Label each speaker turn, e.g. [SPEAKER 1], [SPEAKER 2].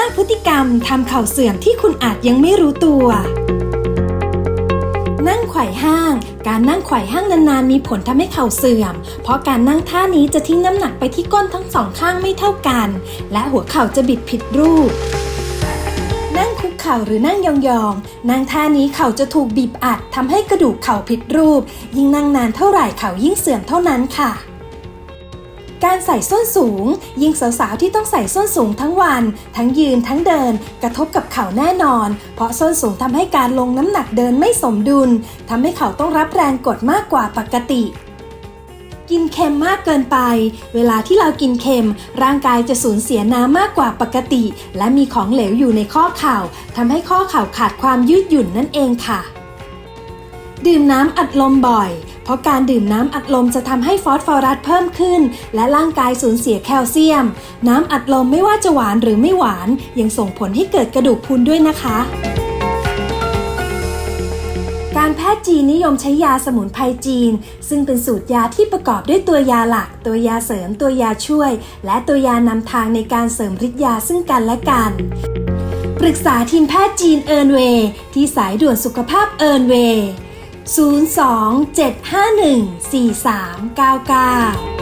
[SPEAKER 1] 5พฤติกรรมทำเข่าเสื่อมที่คุณอาจยังไม่รู้ตัว นั่งไขว่ห้าง การนั่งไขว่ห้างนานๆ มีผลทำให้เข่าเสื่อม เพราะการนั่งท่านี้จะทิ้งน้ำหนักไปที่ก้นทั้งสองข้างไม่เท่ากัน และหัวเข่าจะบิดผิดรูป นั่งคุกเข่าหรือนั่งยองๆ นั่งท่านี้เข่าจะถูกบีบอัดทำให้กระดูกเข่าผิดรูป ยิ่งนั่งนานเท่าไหร่เข่ายิ่งเสื่อมเท่านั้นค่ะ การใส่ส้นสูง ยิ่งสาวๆที่ต้องใส่ส้นสูงทั้งวัน ทั้งยืนทั้งเดิน กระทบกับเข่าแน่นอน เพราะส้นสูงทำให้การลงน้ำหนักเดินไม่สมดุลทำให้เข่าต้องรับแรงกดมากกว่าปกติกินเค็มมากเกินไป เวลาที่เรากินเค็ม ร่างกายจะสูญเสียน้ำมากกว่าปกติ และมีของเหลวอยู่ในข้อเข่าทำให้ข้อเข่าขาดความยืดหยุ่นนั่นเองค่ะ ดื่มน้ำอัดลมบ่อย เพราะการดื่มน้ำอัดลมจะทำให้ฟอสฟอรัสเพิ่มขึ้น และร่างกายสูญเสียแคลเซียม น้ำอัดลมไม่ว่าจะหวานหรือไม่หวาน ยังส่งผลให้เกิดกระดูกพรุนด้วยนะคะการแพทย์จีนนิยมใช้ยาสมุนไพรจีน ซึ่งเป็นสูตรยาที่ประกอบด้วยตัวยาหลัก ตัวยาเสริม ตัวยาช่วย และตัวยานำทางในการเสริมฤทธิ์ยาซึ่งกันและกัน ปรึกษาทีมแพทย์จีนเอิร์นเวย์ที่สายด่วนสุขภาพเอิร์นเวย์ 02 751 4399